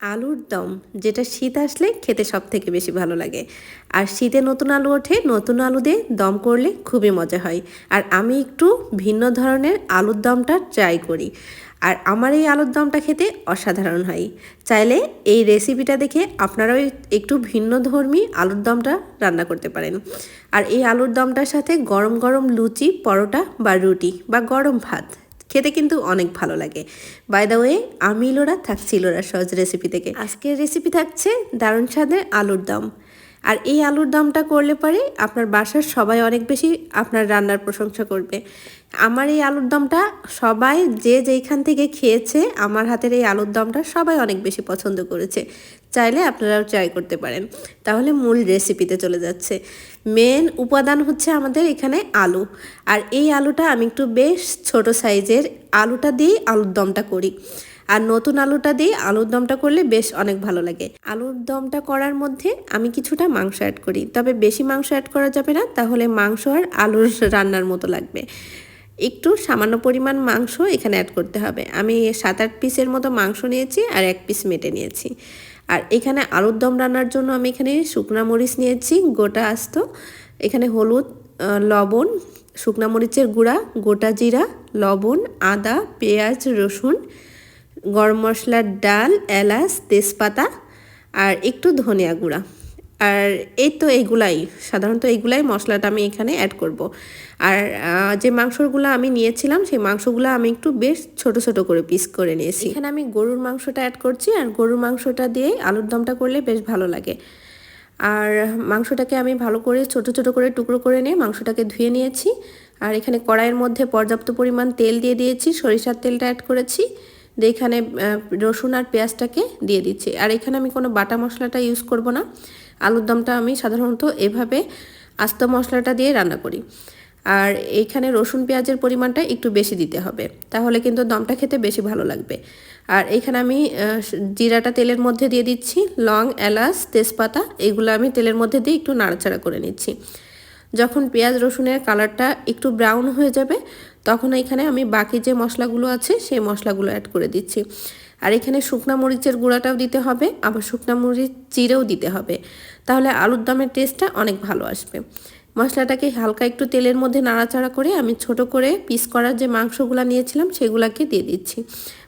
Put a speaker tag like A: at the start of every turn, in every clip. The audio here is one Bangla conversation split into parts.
A: আলুর দম, যেটা শীত আসলে খেতে সব থেকে বেশি ভালো লাগে। আর শীতে নতুন আলু ওঠে, নতুন আলু দিয়ে দম করলে খুবই মজা হয়। আর আমি একটু ভিন্ন ধরনের আলুর দমটা ট্রাই করি। আর আমার এই আলুর দমটা খেতে অসাধারণ হয়। চাইলে এই রেসিপিটা দেখে আপনারাও একটু ভিন্ন ধর্মী আলুর দমটা রান্না করতে পারেন। আর এই আলুর দমটার সাথে গরম গরম লুচি, পরোটা বা রুটি বা গরম ভাত খেতে কিন্তু অনেক ভালো লাগে। বাই দা ওয়ে আমি লোরা থাকছি সহজ রেসিপি থেকে। আজকের রেসিপি থাকছে দারুণ স্বাদের আলুর দম। আর এই আলুর দমটা করলে পরে আপনার বাসার সবাই অনেক বেশি আপনার রান্নার প্রশংসা করবে। আমার এই আলুর দমটা সবাই যে যেইখান থেকে খেয়েছে, আমার হাতের এই আলুর দমটা সবাই অনেক বেশি পছন্দ করেছে। চাইলে আপনারাও ট্রাই করতে পারেন। তাহলে মূল রেসিপিতে চলে যাচ্ছে। মেন উপাদান হচ্ছে আমাদের এখানে আলু। আর এই আলুটা আমি একটু বেশ ছোট সাইজের আলুটা দিয়েই আলুর দমটা করি। আর নতুন আলুটা দিয়ে আলুর দমটা করলে বেশ অনেক ভালো লাগে। আলুর দমটা করার মধ্যে আমি কিছুটা মাংস অ্যাড করি। তবে বেশি মাংস অ্যাড করা যাবে না, তাহলে মাংস আর আলুর রান্নার মতো লাগবে। একটু সামান্য পরিমাণ মাংস এখানে অ্যাড করতে হবে। আমি সাত আট পিসের মতো মাংস নিয়েছি আর এক পিস মেটে নিয়েছি। আর এখানে আলুর দম রান্নার জন্য আমি এখানে শুকনা মরিচ নিয়েছি, গোটা আস্ত। এখানে হলুদ লবণ, শুকনা মরিচের গুঁড়া, গোটা জিরা, লবণ, আদা, পেঁয়াজ, রসুন, গরম মশলার ডাল, এলাচ, তেজপাতা আর একটু ধনিয়া গুঁড়া। আর এই তো এইগুলাই, সাধারণত এইগুলাই মশলাটা আমি এখানে অ্যাড করব। আর যে মাংসগুলো আমি নিয়েছিলাম, সেই মাংসগুলো আমি একটু বেশ ছোট ছোট করে পিস করে নিয়েছি। এখানে আমি গরুর মাংসটা অ্যাড করছি, আর গরুর মাংসটা দিয়ে আলুর দমটা করলে বেশ ভালো লাগে। আর মাংসটাকে আমি ভালো করে ছোট ছোট করে টুকরো করে নিয়ে মাংসটাকে ধুয়ে নিয়েছি। আর এখানে কড়াইয়ের মধ্যে পর্যাপ্ত পরিমাণ তেল দিয়ে দিয়েছি, সরিষার তেলটা অ্যাড করেছি। দিয়ে এখানে রসুন আর পেঁয়াজটাকে দিয়ে দিচ্ছি। আর এখানে আমি কোনো বাটা মশলাটা ইউজ করব না। আলুর দমটা আমি সাধারণত এভাবে আস্ত মশলাটা দিয়ে রান্না করি। আর এইখানে রসুন পেঁয়াজের পরিমাণটা একটু বেশি দিতে হবে, তাহলে কিন্তু দমটা খেতে বেশি ভালো লাগবে। আর এখানে আমি জিরাটা তেলের মধ্যে দিয়ে দিচ্ছি, লং, এলাচ, তেজপাতা, এগুলো আমি তেলের মধ্যে দিয়ে একটু নাড়াচাড়া করে নিচ্ছি। যখন পেঁয়াজ, রসুনের কালারটা একটু ব্রাউন হয়ে যাবে, তখন এখানে আমি বাকি যে মশলাগুলো আছে, সেই মশলাগুলো অ্যাড করে দিচ্ছি। আর এখানে শুকনা মরিচের গুঁড়াটাও দিতে হবে, আবার শুকনা মরিচ চিরেও দিতে হবে। তাহলে আলুর দমের টেস্টটা অনেক ভালো আসবে। মশলাটাকে হালকা একটু তেলের মধ্যে নাড়াচাড়া করে আমি ছোট করে পিস করার যে মাংসগুলো নিয়েছিলাম সেগুলাকে দিয়ে দিচ্ছি।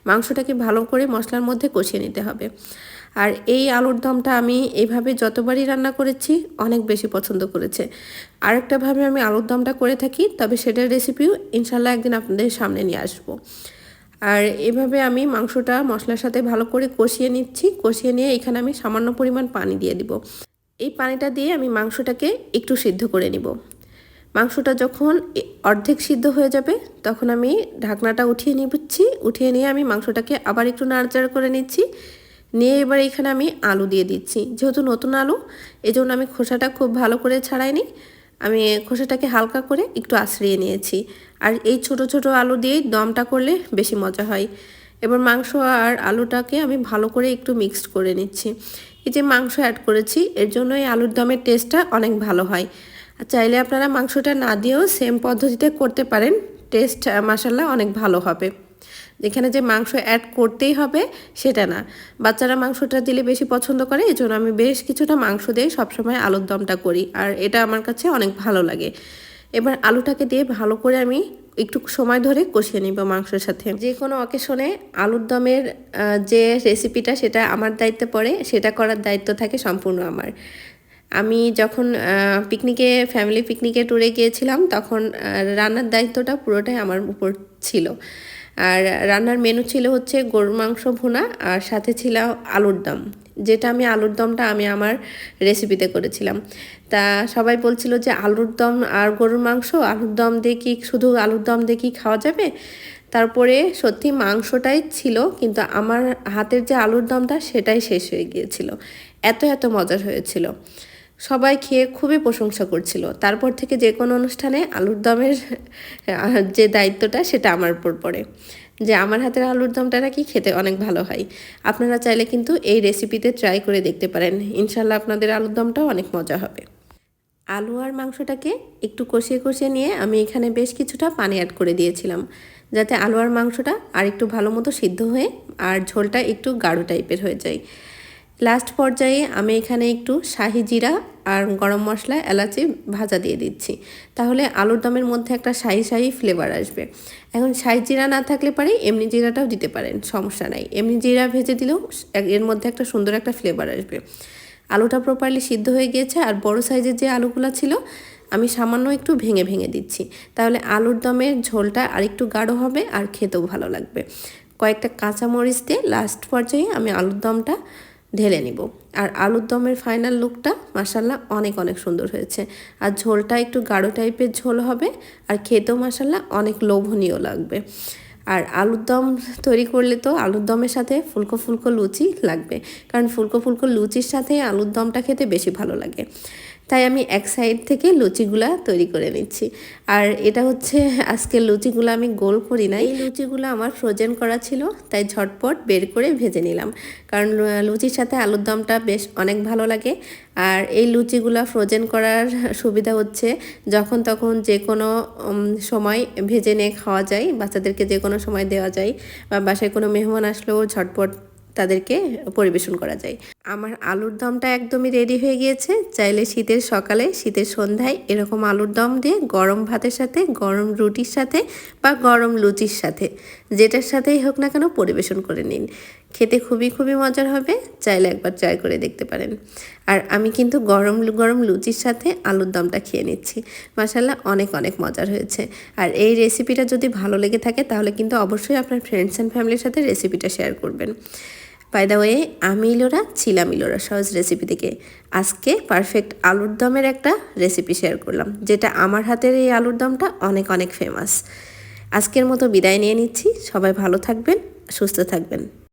A: মাংসটাকে ভালো করে মশলার মধ্যে কষিয়ে নিতে হবে। আর এই আলুর দমটা আমি এইভাবে যতবারই রান্না করেছি, অনেক বেশি পছন্দ করেছে। আরেকটাভাবে আমি আলুর দমটা করে থাকি, তবে সেটার রেসিপিও ইনশাল্লাহ একদিন আপনাদের সামনে নিয়ে আসব। আর এভাবে আমি মাংসটা মশলার সাথে ভালো করে কষিয়ে নিচ্ছি। কষিয়ে নিয়ে এখানে আমি সামান্য পরিমাণ পানি দিয়ে দিব। এই পানিটা দিয়ে আমি মাংসটাকে একটু সিদ্ধ করে নিব। মাংসটা যখন অর্ধেক সিদ্ধ হয়ে যাবে, তখন আমি ঢাকনাটা উঠিয়ে নিচ্ছি। উঠিয়ে নিয়ে আমি মাংসটাকে আবার একটু নাড়াচাড়া করে নিচ্ছি। নিয়ে এবার এখানে আমি আলু দিয়ে দিচ্ছি। যেহেতু নতুন আলু এই জন্য আমি খোসাটা খুব ভালো করে ছাড়াইনি। আমি খোসাটাকে হালকা করে একটু আশ্রিয়ে নিয়েছি। আর এই ছোট ছোট আলু দিয়েই দমটা করলে বেশি মজা হয়। এবার মাংস আর আলুটাকে আমি ভালো করে একটু মিক্সড করে নিচ্ছি। এই যে মাংস অ্যাড করেছি, এর জন্য এই আলুর দমের টেস্টটা অনেক ভালো হয়। আর চাইলে আপনারা মাংসটা না দিয়েও সেম পদ্ধতিতে করতে পারেন। টেস্ট মাসাল্লাহ অনেক ভালো হবে। যেখানে যে মাংস অ্যাড করতেই হবে, সেটা না। বাচ্চারা মাংসটা দিলে বেশি পছন্দ করে এই জন্য আমি বেশ কিছুটা মাংস দিয়ে সবসময় আলুর দমটা করি, আর এটা আমার কাছে অনেক ভালো লাগে। এবার আলুটাকে দিয়ে ভালো করে আমি একটু সময় ধরে কষিয়ে নিব মাংসের সাথে। যে কোনো অকেশনে আলুর দমের যে রেসিপিটা সেটা আমার দায়িত্বে পড়ে, সেটা করার দায়িত্ব থাকে সম্পূর্ণ আমার। আমি যখন পিকনিকে ফ্যামিলি পিকনিকে ট্যুরে গিয়েছিলাম, তখন রান্নার দায়িত্বটা পুরোটাই আমার উপর ছিল। আর রান্নার মেনু ছিল হচ্ছে গরুর মাংস ভুনা আর সাথে ছিল আলুর দম। যেটা আমি আলুর দমটা আমি আমার রেসিপিতে করেছিলাম। তা সবাই বলছিল যে আলুর দম আর গরুর মাংস, আলুর দম দিয়ে কি শুধু আলুর দম দিয়ে কি খাওয়া যাবে? তারপরে সত্যি মাংসটাই ছিল, কিন্তু আমার হাতের যে আলুর দমটা সেটাই শেষ হয়ে গিয়েছিল। এত এত মজার হয়েছিল। সবাই খেয়ে খুবই প্রশংসা করছিল। তারপর থেকে যে কোনো অনুষ্ঠানে আলুর দমের যে দায়িত্বটা সেটা আমার উপর পড়ে। যে আমার হাতের আলুর দমটা নাকি খেতে অনেক ভালো হয়। আপনারা চাইলে কিন্তু এই রেসিপিতে ট্রাই করে দেখতে পারেন। ইনশাল্লাহ আপনাদের আলুর দমটাও অনেক মজা হবে। আলু আর মাংসটাকে একটু কষিয়ে কষিয়ে নিয়ে আমি এখানে বেশ কিছুটা পানি অ্যাড করে দিয়েছিলাম। যাতে আলু আর মাংসটা আর একটু ভালো মতো সিদ্ধ হয়ে আর ঝোলটা একটু গাঢ় টাইপের হয়ে যায়। লাস্ট পর্যায়ে আমি এখানে একটু শাহি জিরা আর গরম মশলা, এলাচি ভাজা দিয়ে দিচ্ছি। তাহলে আলুর দমের মধ্যে একটা শাহি শাহি ফ্লেভার আসবে। এখন শাহি জিরা না থাকলে পারে, এমনি জিরাটাও দিতে পারেন, সমস্যা নাই। এমনি জিরা ভেজে দিলেও এর মধ্যে একটা সুন্দর একটা ফ্লেভার আসবে। আলুটা প্রপারলি সিদ্ধ হয়ে গিয়েছে আর বড় সাইজের যে আলুগুলো ছিল, আমি সামান্য একটু ভেঙে ভেঙে দিচ্ছি। তাহলে আলুর দমের ঝোলটা আরেকটু গাঢ় হবে আর খেতেও ভালো লাগবে। কয়েকটা কাঁচামরিচ দিয়ে লাস্ট পর্যায়ে আমি আলুর দমটা ঢেলে নিব। আর আলুর দমের ফাইনাল লুকটা মাসাল্লাহ অনেক অনেক সুন্দর হয়েছে। আর ঝোলটা একটু গাঢ় টাইপের ঝোল হবে, আর খেতেও মাসাল্লাহ অনেক লোভনীয় লাগবে। আর আলুর দম তৈরি করলে তো আলুর দমের সাথে ফুলকো ফুলকো লুচি লাগবে। কারণ ফুলকো ফুলকো লুচির সাথে আলুর দমটা খেতে বেশি ভালো লাগে। তাই আমি এক সাইড থেকে লুচিগুলা তৈরি করে নিচ্ছি। আর এটা হচ্ছে আজকের লুচিগুলো আমি গোল করি না এই লুচিগুলো আমার ফ্রোজেন করা ছিল, তাই ঝটপট বের করে ভেজে নিলাম। কারণ লুচির সাথে আলুর দমটা বেশ অনেক ভালো লাগে। আর এই লুচিগুলো ফ্রোজেন করার সুবিধা হচ্ছে, যখন তখন যে কোনো সময় ভেজে নিয়ে খাওয়া যায়, বাচ্চাদেরকে যে কোনো সময় দেওয়া যায়, বা বাসায় কোনো মেহমান আসলেও ঝটপট তাদেরকে পরিবেশন করা যায়। আমার আলুর দমটা একদমই রেডি হয়ে গিয়েছে। চাইলে শীতের সকালে, শীতের সন্ধ্যায় এরকম আলুর দম দিয়ে গরম ভাতের সাথে, গরম রুটির সাথে বা গরম লুচির সাথে, যেটার সাথেই হোক না কেন পরিবেশন করে নিন। খেতে খুবই খুবই মজার হবে, চাইলে একবার ট্রাই করে দেখতে পারেন। আর আমি কিন্তু গরম গরম লুচির সাথে আলুর দমটা খেয়ে নিচ্ছি। মাসাল্লাহ অনেক অনেক মজার হয়েছে। আর এই রেসিপিটা যদি ভালো লেগে থাকে, তাহলে কিন্তু অবশ্যই আপনার ফ্রেন্ডস অ্যান্ড ফ্যামিলির সাথে রেসিপিটা শেয়ার করবেন। দ্য ওয়ে আমি ইলোরা ছিলাম ইলোরা, সহজ রেসিপি থেকে আজকে পারফেক্ট আলুর দমের একটা রেসিপি শেয়ার করলাম, যেটা আমার হাতের এই আলুর দমটা অনেক অনেক ফেমাস আজকের মতো বিদায় নিয়ে নিচ্ছি, সবাই ভালো থাকবেন, সুস্থ থাকবেন।